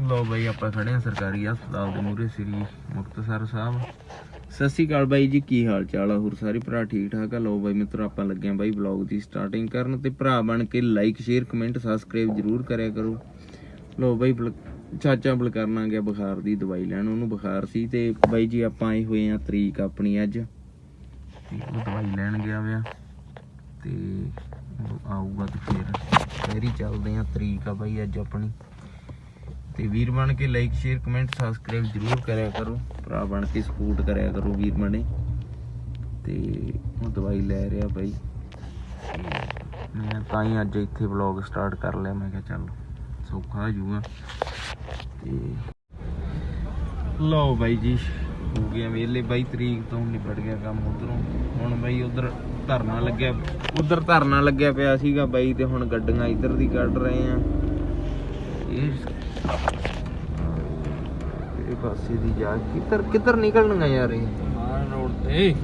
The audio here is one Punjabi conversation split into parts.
ਲੋ ਬਾਈ, ਆਪਾਂ ਖੜੇ ਆ ਸਰਕਾਰੀ ਹਸਪਤਾਲ ਦੇ ਮੂਹਰੇ, ਸ੍ਰੀ ਮੁਕਤਸਰ ਸਾਹਿਬ। ਸਤਿ ਸ਼੍ਰੀ ਅਕਾਲ ਬਾਈ ਜੀ, ਕੀ ਹਾਲ ਚਾਲ ਆ ਹੋਰ? ਸਾਰੇ ਭਰਾ ਠੀਕ ਠਾਕ ਆ? ਲੋ ਬਾਈ, ਮਿੱਤਰੋ, ਆਪਾਂ ਲੱਗੇ ਆ ਬਾਈ ਵਲੌਗ ਦੀ ਸਟਾਰਟਿੰਗ ਕਰਨ ਤੇ। ਭਰਾ ਬਣ ਕੇ ਲਾਈਕ ਸ਼ੇਅਰ ਕਮੈਂਟ ਸਬਸਕ੍ਰਾਈਬ ਜਰੂਰ ਕਰਿਆ ਕਰੋ। ਲੋ ਬਾਈ, ਬਲ- ਚਾਚਾ ਬਲਕਰਨਾ ਗਿਆ ਬੁਖਾਰ ਦੀ ਦਵਾਈ ਲੈਣ, ਉਹਨੂੰ ਬੁਖਾਰ ਸੀ ਤੇ ਬਾਈ ਜੀ, ਆਪਾਂ ਆਏ ਹੋਏ ਆ ਤਰੀਕ ਆਪਣੀ ਅੱਜ। ਉਹ ਦਵਾਈ ਲੈਣ ਗਿਆ ਵਿਆ ਤੇ ਆਊਗਾ ਤੇ ਫਿਰ। ਫੇਰ ਹੀ ਚੱਲਦੇ ਆ ਤਰੀਕ ਆ ਬਾਈ ਅੱਜ ਆਪਣੀ। ਤੇ ਵੀਰ ਬਣ ਕੇ ਲਾਈਕ ਸ਼ੇਅਰ ਕਮੈਂਟ ਸਬਸਕ੍ਰਾਈਬ ਜਰੂਰ ਕਰਿਆ ਕਰੋ। ਭਰਾ ਬਣ ਕੇ ਸਪੋਰਟ ਕਰਿਆ ਕਰੋ ਵੀਰ ਬਣੇ। ਤੇ ਉਹ ਦਵਾਈ ਲੈ ਰਿਹਾ ਬਾਈ। ਤੇ ਮੈਂ ਤਾਂ ਹੀ ਅੱਜ ਇੱਥੇ ਵਲੌਗ ਸਟਾਰਟ ਕਰ ਲਿਆ। ਮੈਂ ਕਿਹਾ ਚੱਲ ਸੌਖਾ ਹੋ ਜਾਊਗਾ। ਤੇ ਲਓ ਬਾਈ ਜੀ, ਹੋ ਗਿਆ ਵੇਲੇ ਬਾਈ ਤਰੀਕ ਤੋਂ ਨਿਬੜ ਗਿਆ ਕੰਮ ਉਧਰੋਂ। ਹੁਣ ਬਾਈ ਉਧਰ ਧਰਨਾ ਲੱਗਿਆ, ਉਧਰ ਧਰਨਾ ਲੱਗਿਆ ਪਿਆ ਸੀਗਾ ਬਾਈ ਤੇ ਹੁਣ ਗੱਡੀਆਂ ਇੱਧਰ ਦੀ ਕੱਢ ਰਹੇ ਆ। ਇਹ ਇਹ ਪਾਸੇ ਦੀ ਜਾ ਕਿੱਧਰ ਕਿੱਧਰ ਨਿਕਲਣਗਾ ਯਾਰ ਇਹ? ਮਾਨ ਰੋਡ ਤੇ।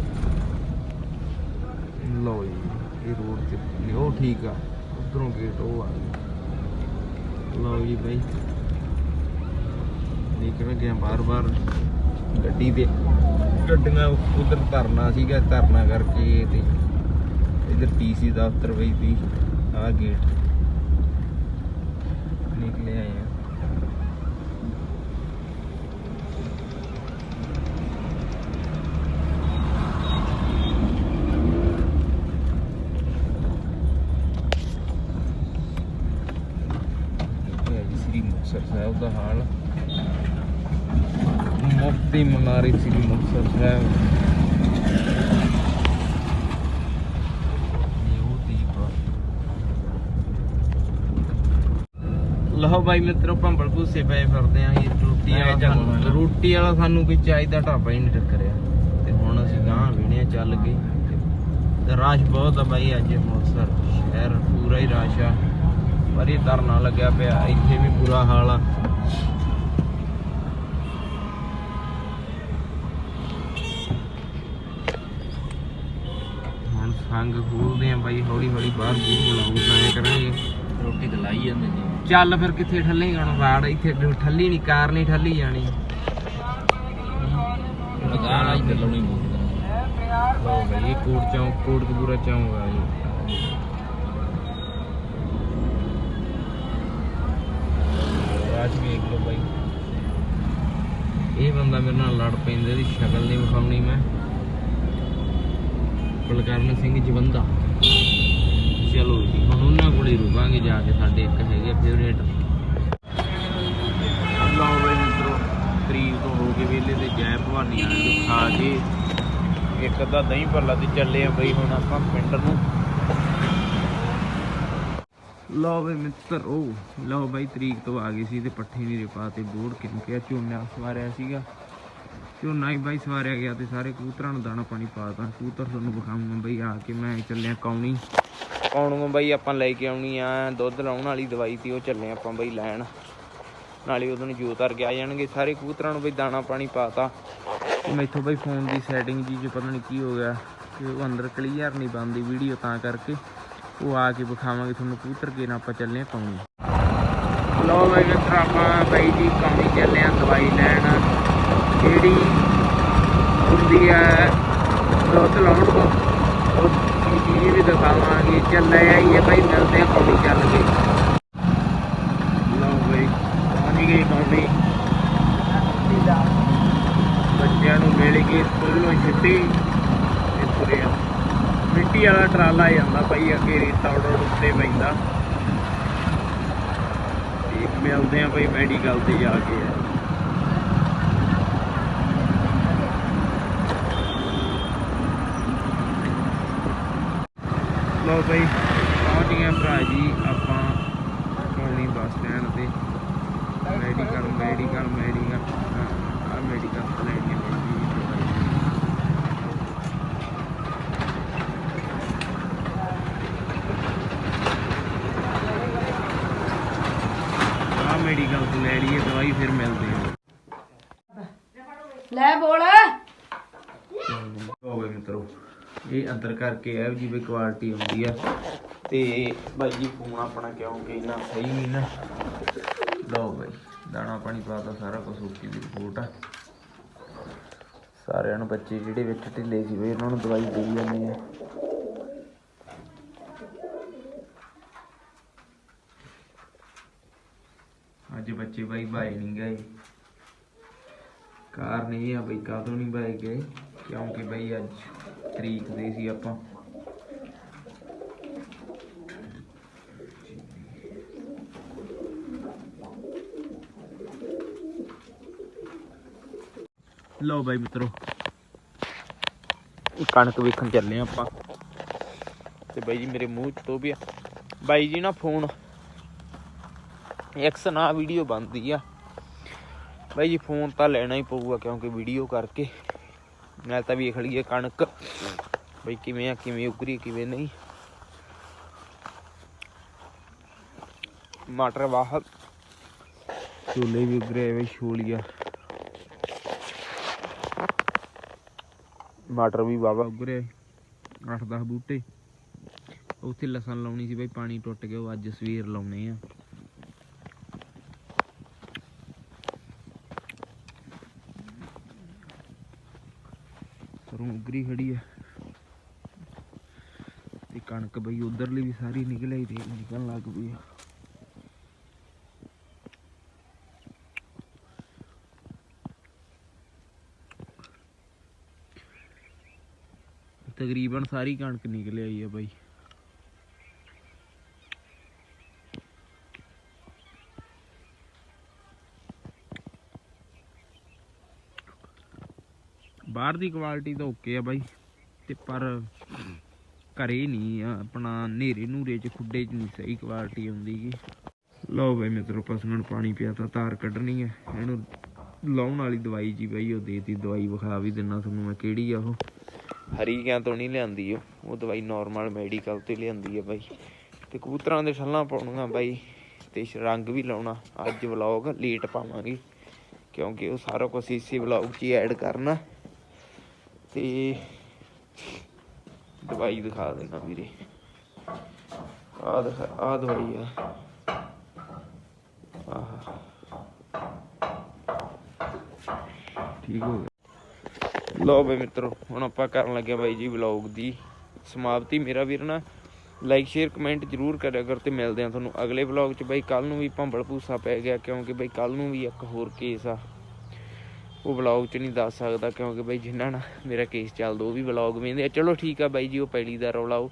ਲਓ ਜੀ ਇਹ ਰੋਡ ਤੇ ਲਿਓ ਠੀਕ ਆ। ਉਧਰੋਂ ਗੇਟ ਉਹ ਆ ਗਿਆ ਲਓ ਜੀ ਬਾਈ। ਨਿਕਲ ਗਏ ਬਾਰ ਬਾਰ ਗੱਡੀ ਦੇ ਗੱਡੀਆਂ ਉਧਰ ਧਰਨਾ ਸੀਗਾ ਧਰਨਾ ਕਰਕੇ ਤੇ ਇਧਰ ਪੀਸੀ ਦਫ਼ਤਰ ਬਈ ਤੀ ਆ ਗੇਟ ਨਿਕਲੇ ਆਏ ਆ ਇਹ ਹੈ ਜੀ ਸ੍ਰੀ ਮੁਕਤਸਰ ਸਾਹਿਬ ਦਾ ਹਾਲ। ਮੁਕਤੀ ਮਨਾਰੀ ਸ੍ਰੀ ਮੁਕਤਸਰ ਸਾਹਿਬ। ਲਓ ਬਾਈ ਮਿੱਤਰੋ ਭੰਬਲ ਭੂਸੇ ਪਏ ਫਿਰਦੇ ਆਂ ਇਹ ਰੋਟੀ ਵਾਲਾ ਸਾਨੂੰ-। ਰੋਟੀ ਵਾਲਾ ਸਾਨੂੰ ਕੋਈ ਚਾਹੀਦਾ ਢਾਬਾ ਹੀ ਨਹੀਂ ਟੱਕਰਿਆ। ਤੇ ਹੁਣ ਅਸੀਂ ਗਾਂ ਵੀਣਿਆ ਚੱਲ ਗਏ ਤੇ ਰਾਸ਼ ਬਹੁਤ ਆ ਬਾਈ ਅੱਜ ਮੁਕਤਸਰ ਸ਼ਹਿਰ ਪੂਰਾ ਹੀ ਰਾਸ਼ ਆ। ਪਰ ਇਹ ਧਰਨਾ ਲੱਗਿਆ ਪਿਆ ਇੱਥੇ ਵੀ ਬੁਰਾ ਹਾਲ ਆ। ਹੁਣ ਸੰਗ ਖੋਲਦੇ ਆ ਬਾਈ ਹੌਲੀ ਹੌਲੀ ਬਾਹਰ ਬੂਹ ਬੁਲਾਉਣਾ ਐ ਕਰਾਂਗੇ। ਰੋਟੀ ਤੇ ਲਾਈ ਜਾਂਦੇ ਜੀ। ਚੱਲ ਫਿਰ ਕਿੱਥੇ ਠੱਲੇ ਗਣ ਰਾੜ ਇੱਥੇ ਠੱਲੀ ਨਹੀਂ ਕਾਰ ਨਹੀਂ ਠੱਲੀ ਜਾਣੀ। ਲਗਾ ਲਾਈ ਤੇ ਲਾਉਣੀ ਬਹੁਤ ਲੋ ਬਈ ਕੋਟ ਚੌਂਕ ਕੋਟਕਪੂਰਾ ਚੌਂਕ ਆ ਜੀ। ਵੇਖ ਲਓ ਬਾਈ। ਇਹ ਬੰਦਾ ਮੇਰੇ ਨਾਲ ਲੜ ਪੈਂਦਾ, ਇਹਦੀ ਸ਼ਕਲ ਨਹੀਂ ਵਿਖਾਉਣੀ ਮੈਂ। ਬਲਕਰਨ ਸਿੰਘ ਜਵੰਦਾ। ਚਲੋ ਜੀ, ਹੁਣ ਉਹਨਾਂ ਕੋਲੇ ਰੁਕਾਂਗੇ ਜਾ ਕੇ, ਸਾਡੇ ਇੱਕ ਹੈਗੇ ਫੇਵਰੇਟ ਲਓ ਬਈ ਮਿੱਤਰੋ ਤਰੀਕ ਤੋਂ ਹੋ ਕੇ ਵੇਲੇ ਤੇ ਜੈ ਭਵਾਨੀ ਵਾਲੇ ਨੂੰ ਖਾ ਕੇ ਇੱਕ ਅੱਧਾ ਦਹੀਂ ਭੱਲਾ ਤੇ ਚੱਲੇ ਆ ਬਈ ਹੁਣ ਆਪਾਂ ਪਿੰਡ ਨੂੰ। ਲਓ ਬਈ ਮਿੱਤਰੋ ਲਓ ਬਈ ਤਰੀਕ ਤੋਂ ਆ ਗਈ ਸੀ ਤੇ ਪੱਠੇ ਨਹੀਂ ਰਿਪਾ ਤੇ ਬੋੜ ਕਿੰਕਿਆ ਝੋਨਾ ਸਵਾਰਿਆ ਸੀਗਾ। ਝੋਨਾ ਹੀ ਬਾਈ ਸਵਾਰਿਆ ਗਿਆ ਤੇ ਸਾਰੇ ਕਬੂਤਰਾਂ ਨੂੰ ਦਾਣਾ ਪਾਣੀ ਪਾਤਾ ਕਬੂਤਰ ਤੁਹਾਨੂੰ ਵਿਖਾਉਂਗਾ ਬਈ, ਆ ਕੇ ਮੈਂ ਚੱਲਿਆ ਕੌਣੀ। ਕੌਣੋਂ ਬਈ ਆਪਾਂ ਲੈ ਕੇ ਆਉਣੀ ਆ, ਦੁੱਧ ਲਾਉਣ ਵਾਲੀ ਦਵਾਈ ਤੀ ਉਹ ਚੱਲੇ ਆਪਾਂ ਬਈ ਲੈਣ। ਨਾਲੇ ਉਦੋਂ ਨੂੰ ਜੋਤ ਕੇ ਆ ਜਾਣਗੇ, ਸਾਰੇ ਕਬੂਤਰਾਂ ਨੂੰ ਬਈ ਦਾਣਾ ਪਾਣੀ ਪਾਤਾ ਤੇ। ਮੈਥੋਂ ਬਈ ਫੋਨ ਦੀ ਸੈਟਿੰਗ ਜੀ ਚ ਪਤਾ ਨਹੀਂ ਕੀ ਹੋ ਗਿਆ, ਕਿ ਉਹ ਅੰਦਰ ਕਲੀਅਰ ਨਹੀਂ ਬੰਦੀ ਵੀਡੀਓ ਤਾਂ ਕਰਕੇ। ਉਹ ਆ ਕੇ ਵਿਖਾਵਾਂਗੇ ਤੁਹਾਨੂੰ ਕਬੂਤਰ ਕੇ ਨਾ ਆਪਾਂ ਚੱਲੇ ਆ ਕੌਣੀ ਲੋ ਬਈ ਮਿੱਤਰ, ਆਪਾਂ ਬਾਈ ਜੀ ਕੌਣੀ ਚੱਲੇ ਆ ਦਵਾਈ ਲੈਣ। ਜਿਹੜੀ ਹੁੰਦੀ ਹੈ ਦੁੱਧ ਲਾਉਣ ਤੋਂ, ਉਹ ਚੀਜ਼ ਵੀ ਦਿਖਾਵਾਂਗੇ। ਚੱਲ ਆਈਏ ਬਾਈ ਮਿਲਦੇ ਆ ਕੌਣੀ ਚੱਲ ਕੇ। ਲਓ ਬਈ, ਪਹੁੰਚ ਗਏ ਕੌਣੀ ਬੱਚਿਆਂ ਨੂੰ ਮਿਲ ਕੇ ਸਕੂਲੋਂ ਛੁੱਟੀ। 80 ਵਾਲਾ ਟਰਾਲਾ ਜਾਂਦਾ ਭਾਈ, ਅੱਗੇ ਰੇਤਾ ਉਡੋੜ ਉੱਤੇ ਪੈਂਦਾ। ਤੇ ਮਿਲਦੇ ਆ ਭਾਈ ਮੈਡੀਕਲ ਤੇ ਜਾ ਕੇ। ਲੋ ਭਾਈ ਪਹੁੰਚ ਗਏ ਭਰਾ ਜੀ, ਆਪਾਂ ਕੌਣੀ ਬੱਸ ਸਟੈਂਡ ਤੇ। ਮੈਡੀਕਲ ਮੈਡੀਕਲ ਮੈਡੀਕਲ ਆ ਮੈਡੀਕਲ ਲੈਣੀ ਲੈ ਲਈਏ ਦਵਾਈ ਫਿਰ ਮਿਲਦੇ ਆ ਲੈ ਬੋਲ। ਹੋਵੇ ਮਿੱਤਰੋ ਇਹ ਅੰਦਰ ਕਰਕੇ ਇਹੋ ਜੀ ਵੀ ਕੁਆਲਿਟੀ ਹੁੰਦੀ ਆ। ਤੇ ਬਾਈ ਜੀ ਫੋਨ ਆਪਣਾ ਕਿਉਂਕਿ ਇੰਨਾ ਸਹੀ ਨਹੀਂ ਨਾ? ਲਓ ਬਾਈ ਦਾਣਾ ਪਾਣੀ ਪਾਤਾ ਸਾਰਾ ਕੁਝ ਓਕੇ ਦੀ ਰਿਪੋਰਟ ਆ। ਸਾਰਿਆਂ ਨੂੰ ਬੱਚੇ ਜਿਹੜੇ ਵਿੱਚ ਢਿੱਲੇ ਸੀ ਉਹਨਾਂ ਨੂੰ ਦਵਾਈ ਦੇਈ ਜਾਂਦੇ ਆ। ਬੱਚੇ ਬਾਈ ਬਾਏ ਨਹੀਂ ਗਏ। ਕਾਰਨ ਇਹ ਆ ਬਈ ਕਾਹਤੋਂ ਨਹੀਂ ਬਾਏ ਗਏ? ਕਿਉਂਕਿ ਬਈ ਅੱਜ ਤਰੀਕ ਦੇ ਸੀ ਆਪਾਂ। ਲਓ ਬਾਈ ਮਿੱਤਰੋ, ਇਹ ਕਣਕ ਵੇਖਣ ਚੱਲੇ ਆਂ ਆਪਾਂ। ਤੇ ਬਾਈ ਜੀ ਮੇਰੇ ਮੂੰਹ ਚ ਤੋਂ ਵੀ ਬਾਈ ਜੀ ਨਾ ਫੋਨ ਐਕਸ ਨਾ ਵੀਡੀਓ ਬਣਦੀ ਆ। ਬਾਈ ਜੀ ਫੋਨ ਤਾਂ ਲੈਣਾ ਹੀ ਪਊਗਾ ਕਿਉਂਕਿ ਵੀਡੀਓ ਕਰਕੇ। ਮੈਂ ਤਾਂ ਵੇਖ ਲਈਏ ਕਣਕ। ਬਈ, ਕਿਵੇਂ ਆ, ਕਿਵੇਂ ਉਗਰੀ, ਕਿਵੇਂ ਨਹੀਂ। ਮਟਰ ਵਾਹ। ਛੋਲੇ ਵੀ ਉਗਰੇ ਵੇ ਛੋਲੀਆ। ਮਟਰ ਵੀ ਵਾਵਾ ਉਗਰੇ 8-10 ਬੂਟੇ। ਉੱਥੇ ਲਸਣ ਲਾਉਣੀ ਸੀ ਬਈ, ਪਾਣੀ ਟੁੱਟ ਗਿਆ, ਉਹ ਅੱਜ ਸਵੇਰ ਲਾਉਣੇ ਆ। ਸਰੋਂ ਖੜੀ ਹੈ। ਤੇ ਕਣਕ ਬਈ ਉਧਰਲੀ ਵੀ ਸਾਰੀ ਨਿਕਲ ਆਈ ਤੇ ਨਿਕਲਣ ਲੱਗ ਪਈ ਆ। ਤਕਰੀਬਨ ਸਾਰੀ ਕਣਕ ਨਿਕਲ ਆਈ ਆ ਬਾਈ। ਬਾਹਰ ਦੀ ਕੁਆਲਿਟੀ ਤਾਂ ਓਕੇ ਆ ਬਾਈ। ਤੇ ਪਰ ਘਰੇ ਨਹੀਂ ਆ, ਆਪਣਾ ਨੇਰੇ ਨੂਰੇ ਚ ਖੁੱਡੇ ਚ ਨਹੀਂ ਸਹੀ ਕੁਆਲਿਟੀ ਆਉਂਦੀ ਗੀ। ਲਓ ਬਾਈ ਮਿੱਤਰੋ ਪਸ਼ੂਆਂ ਨੂੰ ਪਾਣੀ ਪਿਆ ਤਾਂ ਤਾਰ ਕੱਢਣੀ ਹੈ ਇਹਨੂੰ ਲਾਉਣ ਵਾਲੀ ਦਵਾਈ ਜੀ ਬਾਈ, ਉਹ ਦੇਤੀ, ਦਵਾਈ ਵਿਖਾ ਵੀ ਦਿੰਨਾ ਤੁਹਾਨੂੰ ਮੈਂ ਕਿਹੜੀ ਆ ਉਹ। ਹਰੀ ਕਿਆਂ ਤੋਂ ਨਹੀਂ ਲਿਆਂਦੀ ਉਹ ਉਹ ਦਵਾਈ ਨਾਰਮਲ ਮੈਡੀਕਲ ਤੇ ਲਿਆਂਦੀ ਹੈ ਬਾਈ। ਤੇ ਕਬੂਤਰਾਂ ਦੇ ਛੱਲਾਂ ਪਾਉਣੀਆਂ ਬਾਈ, ਤੇ ਰੰਗ ਵੀ ਲਾਉਣਾ। ਅੱਜ ਵਲੌਗ ਲੇਟ ਪਾਵਾਂਗੇ, ਕਿਉਂਕਿ ਉਹ ਸਾਰਾ ਕੁਝ ਇਸੇ ਵਲੌਗ 'ਚ ਹੀ ਐਡ ਕਰਨਾ। ਤੇ ਦਵਾਈ ਦਿਖਾ ਦੇਣਾ ਵੀਰੇ। ਆ ਦਿਖਾ ਆ ਦਵਾਈ ਆ। ਆਹ। ਠੀਕ ਹੋ ਗਿਆ। ਲਓ ਬਈ ਮਿੱਤਰੋ ਹੁਣ ਆਪਾਂ ਕਰਨ ਲੱਗੇ ਬਾਈ ਜੀ ਵਲੌਗ ਦੀ ਸਮਾਪਤੀ। ਮੇਰਾ ਵੀਰ ਨਾ ਲਾਈਕ ਸ਼ੇਅਰ ਕਮੈਂਟ ਜਰੂਰ ਕਰਿਆ ਕਰ ਤੇ ਮਿਲਦੇ ਆ ਤੁਹਾਨੂੰ ਅਗਲੇ ਵਲੌਗ 'ਚ। ਬਾਈ ਕੱਲ ਨੂੰ ਵੀ ਭੰਬਲ ਭੂਸਾ ਪੈ ਗਿਆ ਕਿਉਂਕਿ ਬਾਈ ਕੱਲ ਨੂੰ ਵੀ ਇੱਕ ਹੋਰ ਕੇਸ ਆ। ਉਹ ਵਲੌਗ 'ਚ ਨਹੀਂ ਦੱਸ ਸਕਦਾ ਕਿਉਂਕਿ ਬਾਈ ਜਿਨ੍ਹਾਂ ਨਾਲ ਮੇਰਾ ਕੇਸ ਚੱਲਦਾ, ਉਹ ਵੀ ਵਲੌਗ ਵੇਂਦੇ ਆ। ਚਲੋ ਠੀਕ ਆ ਬਾਈ ਜੀ, ਉਹ ਪਹਿਲੀ ਦਾ ਰੌਲਾ ਉਹ।